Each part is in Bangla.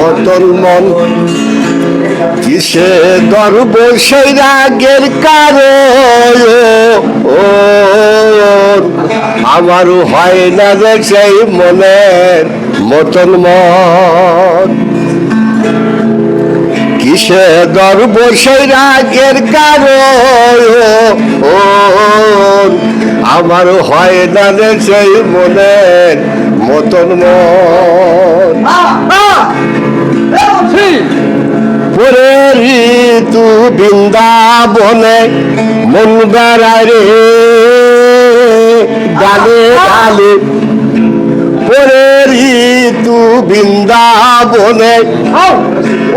মতন মন। কিসে গর্ব সেই রাগের কারণ? ও আমারও হয় না রে সেই মনের মতন মন। কিসে গর্ব সেই রাগের কারণ? ও, আমার হয় না রে সেই মনের মতন মন। বৃন্দাবনে মন বেড়ায় রে। ডালে ডালে পরে ঋতু বৃন্দাবনে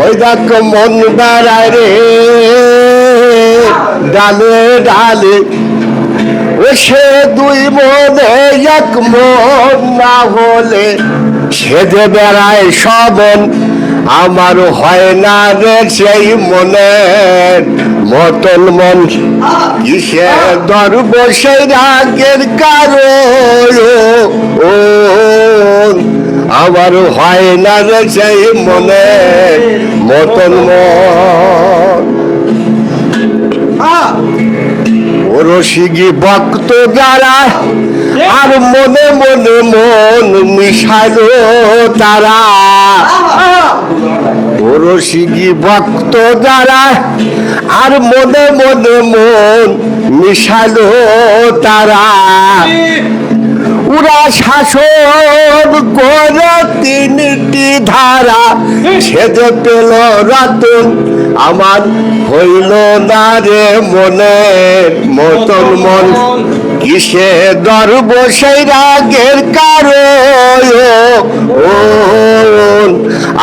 ওই দেখ মন বেড়ায় রে। ডালে ডালে ও সে দুই মনে এক মন না হলে সে যে বেড়ায় সবন আমার হয় না রে সেই মনের মতন মন। কিসে ধরব সেই রাগের কারণ। ও, আমার হয় না রে সেই মনের মতন মন। রসিগি ভক্ত যারা আর মনে মনে মন মিশালো তারা। রসিগি ভক্ত যারা আর মনে মনে মন মিশালো তারা। উরা শাসন করে তিনটি ধারা। সেজে পেল রতন, আমার হইল না রে মনে মতন মন। কিসে গর্ব সেই রাগের কারণ? ও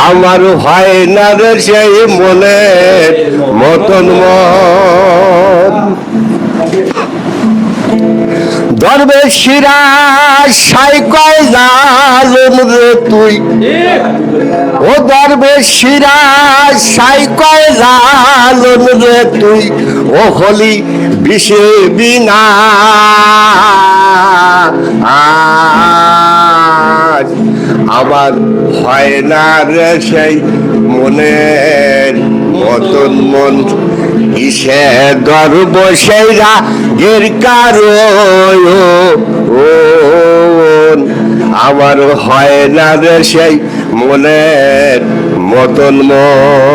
আমার হয় না রে সেই মনে মতন ধর্মের শিরা, সাই কয় রে তুই। ও ধর্মের শিরা, সাই কয় রে তুই। ও হলি বিষে বিনা। আমার হয় না রে সেই মনের মতন মন। কিসে গর্ব সেই রাগের কারণ? আমার হয় না রে সেই মনের মতন মন।